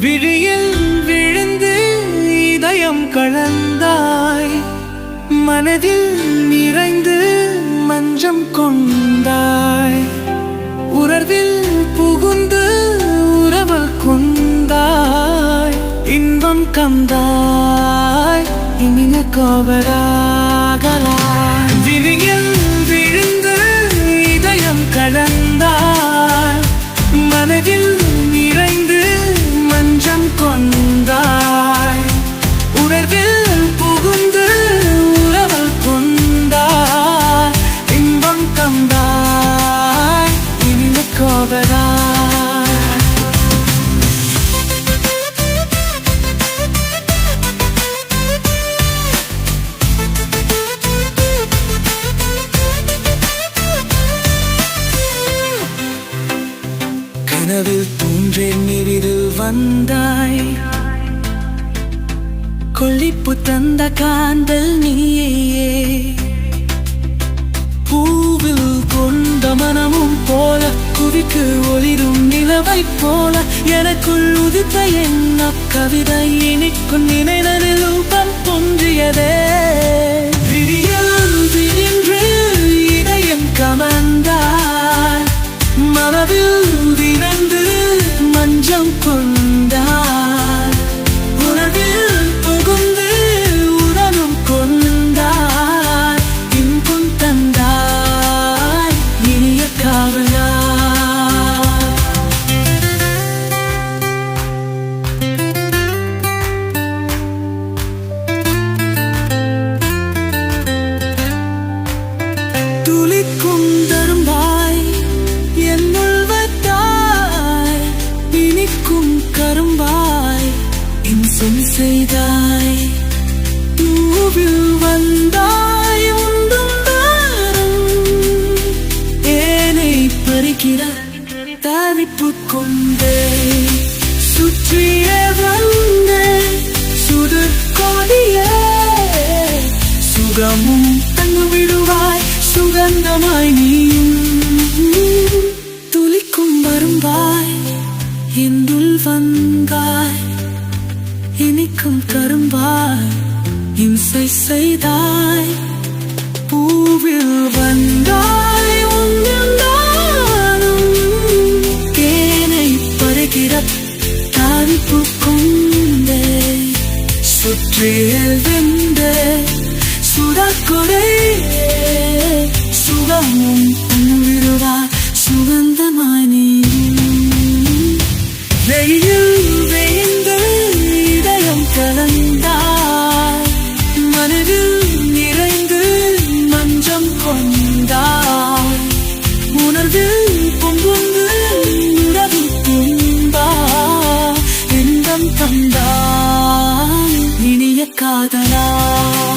விழியில் விழுந்து இதயம் கலந்தாய் மனதில் நிறைந்து மஞ்சம் கொண்டாய் உறவில் புகுந்து உறவு கொண்டாய் இன்பம் கந்தாய் கோபராகலாம் விதியில் விழுந்து இதயம் கடந்தார் மனதில் நிறைந்து மஞ்சம் கொண்டாய். உணர்வில் புகுந்து உறவல் கொண்டார் இன்பம் கந்தாய் இனிய கோவராய் கனவில் தூன்றேன் நிரிதில் வந்தாய். கொள்ளிப்பு தந்த காந்தல் நீயே. பூவில் கொண்ட மனமும் போல குவிக்கு ஒளிரும் நிலவை போல எனக்குள் உதித்த என்ன கவிதை இனிக்கும் நினைனதில் பொன் மஞ்சம் கொண்டாய் புகுந்து உடனும் கொண்டாய் இன்பம் தந்தாய் இனிய காவலாய் துளிக்கும் செய்தாய். பூவில் வந்தாய் உண்டும் தாரும். ஏனை பறிக்கிற தவிப்பு கொண்டே. சுற்றிய வந்த சுடர் சுகமும் தங்கு விடுவாய். சுகந்தமாய் நீயும் துளிக்கும் வரும்பாய். என்னுள் வந்த இனிக்கும் கரும்பாய் இம்சை செய்தாய் பூவில் வந்தாய் உன்னில் தேனை பருகிற தாவிப்பு கொண்டே சுற்றியல் வெந்த சுடக்குறை சுகமும் உருவா சுகந்தமா இன்பம் தந்தாய் இனிய காதலா